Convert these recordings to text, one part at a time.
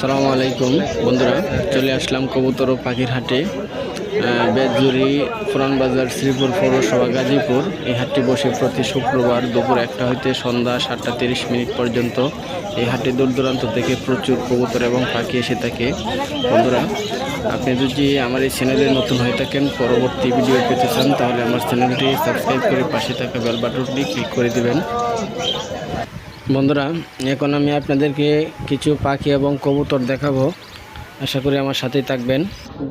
সালামু আলাইকুম, বন্ধুরা। চলে আসলাম কবুতর ও পাখির হাটে। বেদজুরি পুরান বাজার, শ্রীপুর পৌরসভা, গাজীপুর। এই হাটটি বসে প্রতি শুক্রবার দুপুর একটা হইতে সন্ধ্যা সাতটা তিরিশ মিনিট পর্যন্ত। এই হাটে দূর দূরান্ত থেকে প্রচুর কবুতর এবং পাখি এসে থাকে। বন্ধুরা, আপনি যদি আমার এই চ্যানেলে নতুন হয়ে থাকেন, পরবর্তী ভিডিও পেতে চান, তাহলে আমার চ্যানেলটি সাবস্ক্রাইব করে পাশে থাকা বেল বাটনটি ক্লিক করে দিবেন। বন্ধুরা এখন আমি আপনাদেরকে কিছু পাখি এবং কবুতর দেখাবো। আশা করি আমার সাথেই থাকবেন।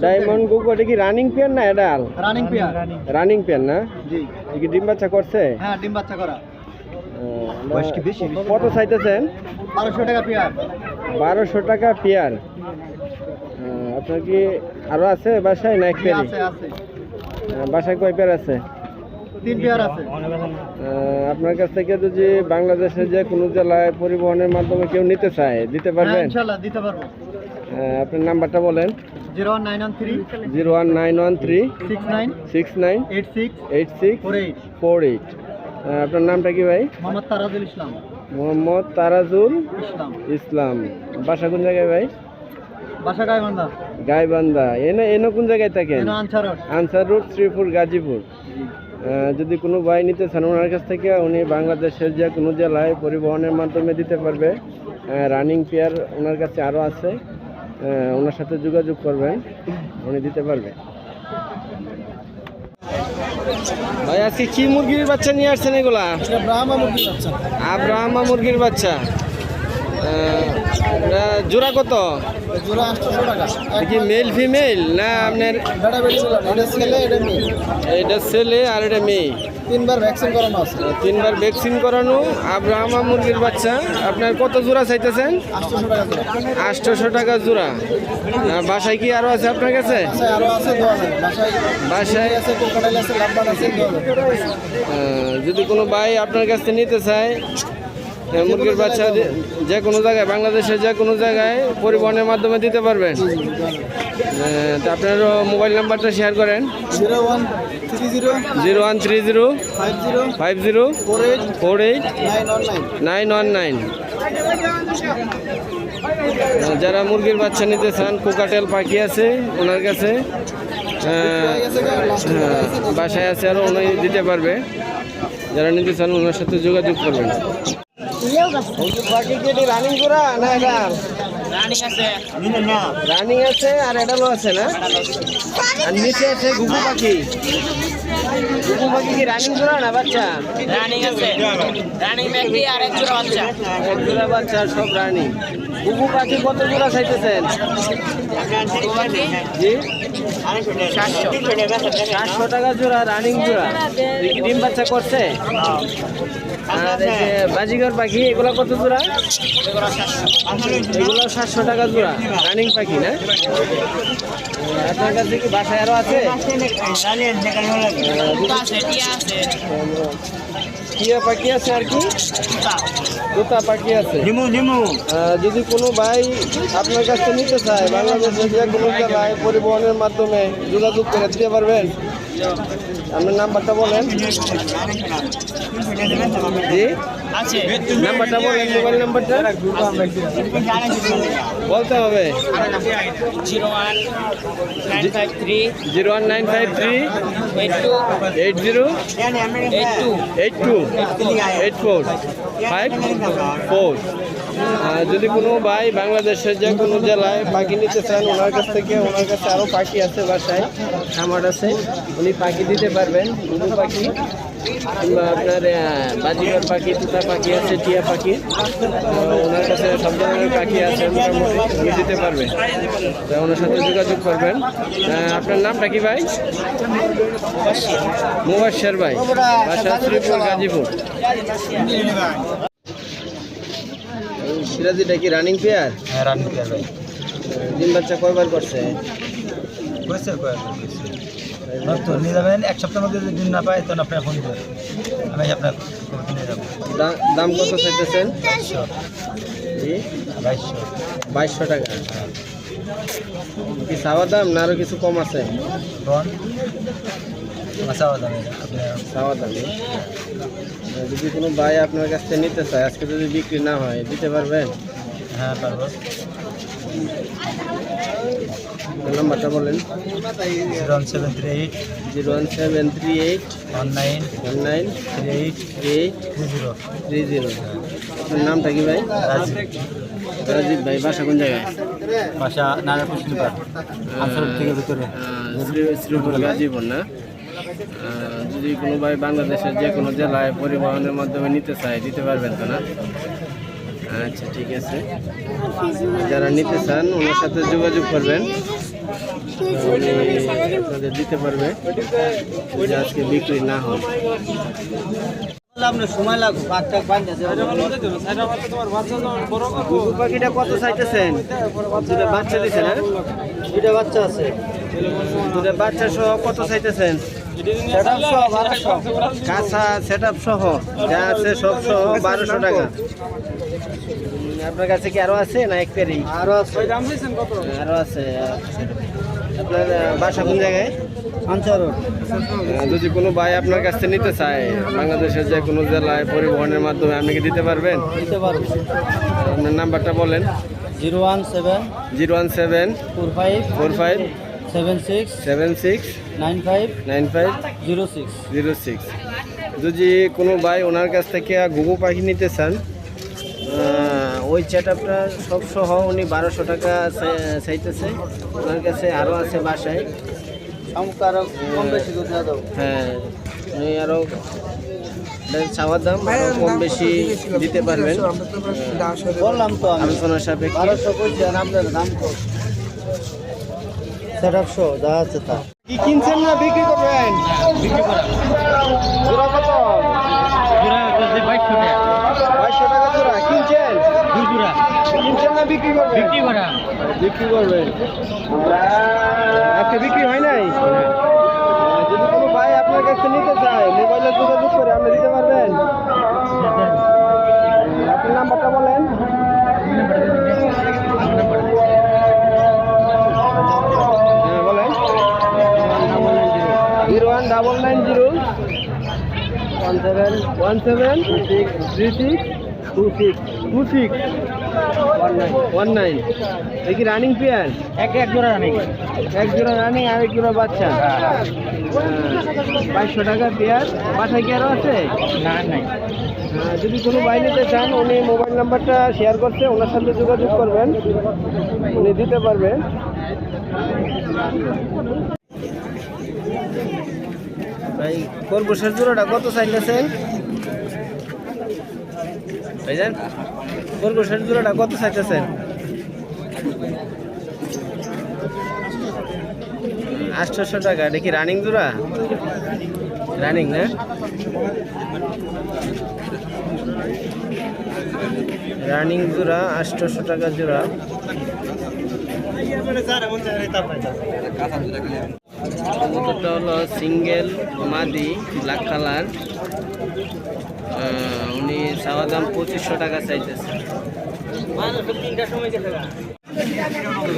ডায়মন্ড গুগো এটা কি রানিং পেয়ার না এডাল রানিং পেয়ার রানিং পেয়ার না? জি। কি ডিম বাচ্চা করছে? হ্যাঁ ডিম বাচ্চা করা। বয়স কি বেশি? কত চাইতেছেন? বারোশো টাকা পেয়ার। বারোশো টাকা পেয়ার। আপনার কি আরও আছে বাসায় না এক জি, আছে আছে। বাসায় কয় পেয়ার আছে? তিন পেয়ার আছে। আহ, আপনার কাছ থেকে যদি বাংলাদেশের যে কোনো জেলায় পরিবহনের মাধ্যমে কেউ নিতে চায় দিতে হ্যাঁ পারবেন? ইনশাল্লাহ দিতে পারব। আপনার নাম্বারটা বলেন। Zero one nine one three zero one nine one three six nine six nine eight six eight six four eight. Four eight. আপনার নামটা কি ভাই? মোহাম্মদ তারাজুল ইসলাম। মোহাম্মদ তারাজুল ইসলাম। ইসলাম। বাসা কোন জায়গায় ভাই? বাসা গাইবান্ধা। গাইবান্ধা। এনে এনে কোন জায়গায় থাকেন? আনসার রোড। আনসার রোড শ্রীপুর গাজীপুর। যদি কোনো ভাই নিতে চান ওনার কাছ থেকে উনি বাংলাদেশের যে কোনো জেলায় পরিবহনের মাধ্যমে দিতে পারবে। রানিং পেয়ার ওনার কাছে আরও আছে। ওনার সাথে যোগাযোগ করবেন উনি দিতে পারবে। ভাই আজকে কি মুরগির বাচ্চা নিয়ে আসছেন এগুলা? বাচ্চা। আব্রাহামা মুরগির বাচ্চা। জোড়া কত? জোড়া আটশোশো টাকা। কি মেল ফিমেল না আপনার বেটি এটা ছেলে এটা মেয়ে। এটা ছেলে আর এটা মেয়ে। তিনবার ভ্যাকসিন করানো আছে। তিনবার ভ্যাকসিন করানো আব্রাহামা মুরগির বাচ্চা। আপনার কত জোড়া চাইতেছেন? আটশোশো টাকা জোড়া। আটশোশো টাকা জোড়া। বাসায় কি আরও আছে আপনার কাছে? আরও আছে বাসায় বাসায়? আছে কোকাটাইল আছে লাভবান আছে দু হাজার। আহ, যদি কোনো ভাই আপনার কাছ থেকে নিতে চায় মুরগির বাচ্চা যে- কোনো জায়গায় বাংলাদেশের যে কোনো জায়গায় পরিবহনের মাধ্যমে দিতে পারবেন। তা আপনার মোবাইল নাম্বারটা শেয়ার করেন। Zero one three zero, five zero, four eight, nine one nine. যারা মুরগির বাচ্চা নিতে চান, কোকাটেল পাখি আছে ওনার কাছে বাসায় আছে আর উনি দিতে পারবে। যারা নিতে চান, ওনার সাথে যোগাযোগ করবেন। কি রানিং করা না এটা রানিং আছে। আর এডালও আছে না? আর নিচে আছে ঘুঘু পাখি। ঘুঘু পাখি কি রানিং করা না বাচ্চা? রানিং আছে। রানিং ব্যাগটি আর এক জোড়া বাচ্চা। এক জোড়া বাচ্চা সব রানি ঘুঘু পাখি কত জোড়া চাইতেছেন জি? সাতশো। টাকা জোড়া রানিং জোড়া। ডিম বাচ্চা করছে? আর এই যে পাখি এগুলো কত জোড়া? এগুলো সাতশো টাকা জোড়া। রানিং পাখি না? আপনার কাছে কি বাসায় আরও আছে? আছে। টিয়া পাখি আছে আর কি? তোতা পাখি আছে। নিমু নিমু। যদি কোনো ভাই আপনার কাছ থেকে নিতে চায় বাংলাদেশের যে কোনো পরিবহনের মাধ্যমে যোগাযোগ করে দিতে পারবেন। আপনার নাম্বারটা বলেন। জি। আছে। নাম্বারটা বলেন মোবাইল নাম্বারটা বলতে হবে। Zero one nine five three zero one nine five three eight two eight zero eight two eight two eight four five four. যদি কোনো ভাই বাংলাদেশের যে কোনো জেলায় পাখি নিতে চান ওনার কাছ থেকে ওনার কাছে আরও পাখি আছে বাসায় খামার আছে উনি পাখি দিতে পারবেন পাখি কিংবা আপনার বাজিগর পাখি তুতা পাখি আছে টিয়া পাখি ওনার কাছে সব ধরনের পাখি আছে মোটামুটি দিতে পারবে। তা ওনার সাথে যোগাযোগ করবেন। আপনার নামটা কি ভাই? মুবাসের ভাই। বাসা শ্রীপুর গাজীপুর। সিরাজিটা কি রানিং পেয়ার হ্যাঁ রানিং পেয়ার ভাই। ডিম বাচ্চা কয়বার করছে? কইছে কয় তো নিয়ে যাবেন এক সপ্তাহের মধ্যে যদি দিন না পাই তখন আপনার ফোন আমি আপনার খবর নিয়ে যাব। দাম কত চাইতেছেন? বাইশশো। বাইশশো টাকা। কি দাম না আরও কিছু কম আছে? যদি কোনো ভাই আপনার কাছ থেকে নিতে চায় আজকে যদি বিক্রি না হয় দিতে পারবেন? হ্যাঁ পারব। নাম্বারটা বলেন। Zero one seven three eight zero one seven three eight one nine one nine three eight three eight three zero. Three zero. আপনার নামটা কি ভাই? রাজীব। রাজীব ভাই বাসা কোন জায়গায়? বাসা নারায়ণপুর শিল্পার থেকে ভিতরে। শ্রীপুর গাজীপুর না? যদি কোনো ভাই বাংলাদেশের যে কোনো জেলায় পরিবহনের মাধ্যমে নিতে চায় দিতে পারবেন তো না? আচ্ছা ঠিক আছে। যারা নিতে চান ওনার সাথে যোগাযোগ করবেন। আপনাদের দিতে পারবে যদি আজকে বিক্রি না হয় সময় লাগবে কত চাইতেছেন বাচ্চা দুটা বাচ্চা আছে দুটো বাচ্চা সহ কত চাইতেছেন সহ যা আছে বারোশো টাকা আপনার কাছে কি আরও আছে না এক পেরি আরও আছে আরও আছে আপনার বাসা কোন জায়গায়? আনসার যদি কোনো ভাই আপনার কাছ থেকে নিতে চায় বাংলাদেশের যে কোনো জেলায় পরিবহনের মাধ্যমে আপনি কি দিতে পারবেন? দিতে পারব। আপনার নাম্বারটা বলেন। Zero one seven zero one seven four five four five seven six seven six nine five nine five zero six. Zero six. যদি কোনো ভাই ওনার কাছ থেকে ঘুঘু পাখি নিতে চান ওই সেট আপটা সব সহ উনি বারোশো টাকা চাইতেছে। ওনার কাছে আরও আছে বাসায়। আরও কম বেশি হ্যাঁ উনি আরও চাওয়ার দাম কম বেশি দিতে পারবেন। বললাম তো আমি। আলোচনার সাপেক্ষে। বারোশো বলছেন আপনার দাম সেট যা আছে তা। কি কিনছেন না বিক্রি করবেন? বিক্রি করা। জোড়া কত? বাইশশো বাইশশো টাকা জোড়া কিনছেন দুই জোড়া কিনছেন না বিক্রি করবেন বিক্রি করা। বিক্রি আজকে বিক্রি হয় নাই? যদি কোনো ভাই আপনার কাছে নিতে চায় মোবাইলে যোগাযোগ করে আপনি দিতে পারবেন। আপনার নাম্বারটা বলেন। হ্যাঁ বলেন। Zero one double nine zero. One seven one seven six three six two six two six. One nine এই কি রানিং পেয়ার এক এক জোড়া নেই এক জোড়া রানিং আর এক জোড়া বাচ্চা? বাইশশো টাকা পেয়ার বাসায় কি আরও আছে? না নাই। হ্যাঁ, যদি কোনো ভাই নিতে চান উনি মোবাইল নাম্বারটা শেয়ার করছে ওনার সাথে যোগাযোগ করবেন। উনি দিতে পারবে। ভাই খরগোশের জোড়াটা কত চাইতেছেন ভাইজান? খরগোশের জোড়াটা কত চাইতেছেন? আটশোশো টাকা, এটা কি রানিং জোড়া? রানিং না? রানিং জোড়া, আটশোশো টাকা জোড়া। কবুতরটা হলো সিঙ্গেল মাদি ব্ল্যাক কালার উনি চাওয়া দাম পঁচিশশো টাকা চাইতেছে।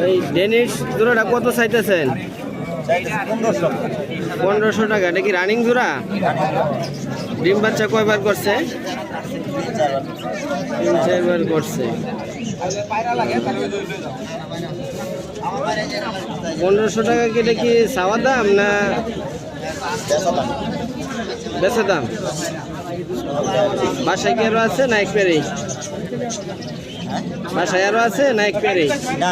এই ডেনিশ কত চাইতেছেন? পনেরোশো টাকা, এটা কি রানিং জোড়া? ডিম বাচ্চা কয়বার করছে? করছে। পনেরোশো টাকা কি কি চাওয়া দাম না বেচা দাম? বাসায় কি আরও আছে? না এক পেরি। বাসায় আরও আছে? না এক পেরি না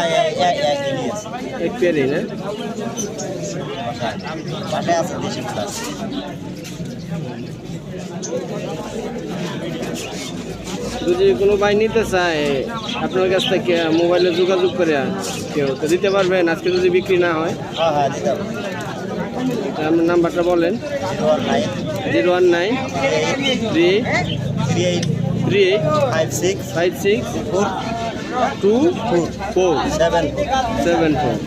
এক পেরি না? যদি কোনো ভাই নিতে চায় আপনার কাছ থেকে মোবাইলে যোগাযোগ করে কেউ তো দিতে পারবেন। আজকে যদি বিক্রি না হয় হ্যাঁ হ্যাঁ আপনার নাম্বারটা বলেন। Zero one nine three three eight five six five six four two four seven seven four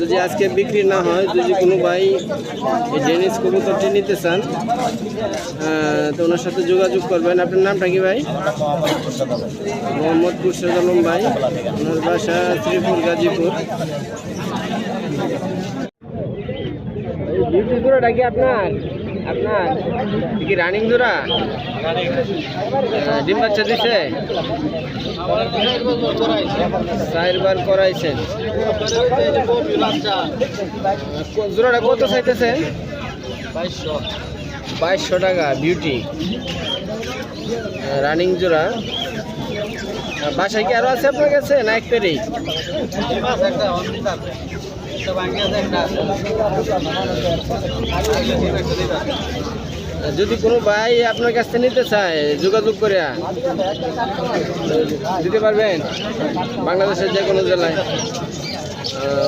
যদি আজকে বিক্রি না হয়, যদি কোনো ভাই এই জেনিস কবুতরটি নিতে চান তো ওনার সাথে যোগাযোগ করবেন। আপনার নামটা কি ভাই? মোহাম্মদ খুরশেদ আলম ভাই, ওনার বাসা শ্রীপুর গাজীপুর। এই বিউটি জোড়াটা কি আপনার? আপনার? কি রানিং জোড়া? ডিম বাচ্চা দিছে? চারবার করাইছেন। জোড়াটা কত চাইতেছেন? বাইশশো টাকা বিউটি রানিং জোড়া। বাসায় কি আরও আছে আপনার কাছে? না একটারই যদি কোনো ভাই আপনার কাছ থেকে নিতে চায় যোগাযোগ করে দিতে পারবেন বাংলাদেশের যে কোনো জেলায়।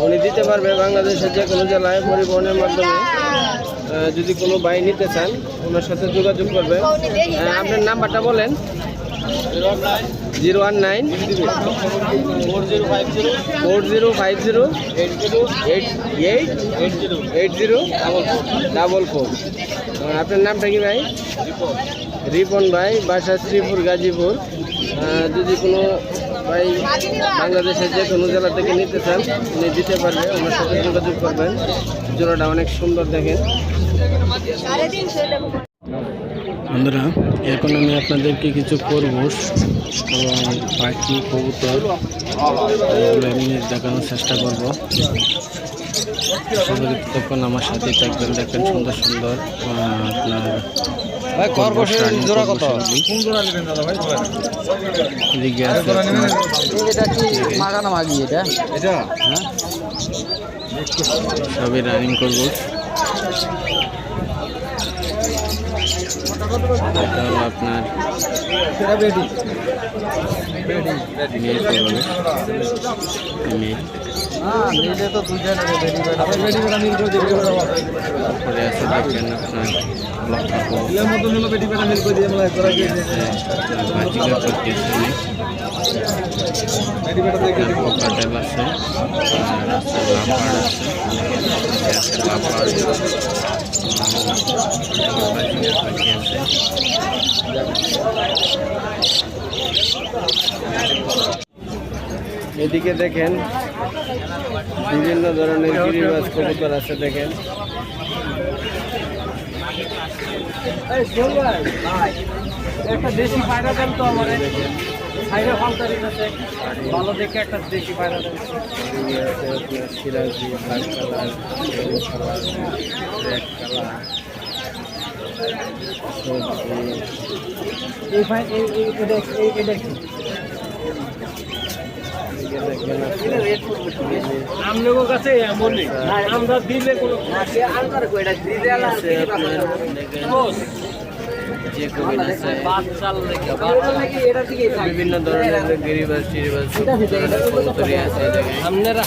উনি দিতে পারবে বাংলাদেশের যে কোনো জেলায় পরিবহনের মাধ্যমে। যদি কোনো ভাই নিতে চান ওনার সাথে যোগাযোগ করবে। আহ, আপনার নাম্বারটা বলেন। Zero one nine four zero five zero eight eight eight zero double four. আপনার নামটা কি ভাই? রিপন ভাই, বাসা শ্রীপুর, গাজীপুর। যদি কোনো ভাই বাংলাদেশের যে কোনো জেলা থেকে নিতে চান, উনি দিতে পারবে ওনার সাথে যোগাযোগ করবেন। জোড়াটা অনেক সুন্দর দেখেন। বন্ধুরা এখন আমি আপনাদেরকে কিছু খরগোশ এবং পাখি কবুতর এগুলো আমি দেখানোর চেষ্টা করব। তখন আমার সাথে থাকবেন দেখেন সুন্দর সুন্দর আহ, আপনার এদিকে আছে হ্যাঁ। সবই রানিং করব এটা হলো আপনার এটা বেডি বেডি মেয়ে করব মেয়ে হ্যাঁ নিলে তো দুইটা নেবে বেডি বেডা বেডি বেডা মিল করে দিবে তারপরে আছে দেখেন আপনার আছে আর আছে আছে এদিকে দেখেন বিভিন্ন ধরনের গিরিবাজ কবুতর আছে দেখেন। একটা দেশি পায়রা দেন তো আমার। সাইডে ফালতারি আছে ভালো দেখে একটা দেশি পায়রা দেন। এদিকে আছে আপনার সিরাজি black colour yellow colour red colour সবজি এই ফাই এই এই এটা এই এটা কি এদিকে দেখেন আপনার আমলোগো কাছে এমনই আমরা দিলে কোনো আছে আপনার দেখেন যে কবিন আছে বিভিন্ন ধরনের গিরিবাজ টিরিবাজ কবুতরি আছে দেখেন আপনারা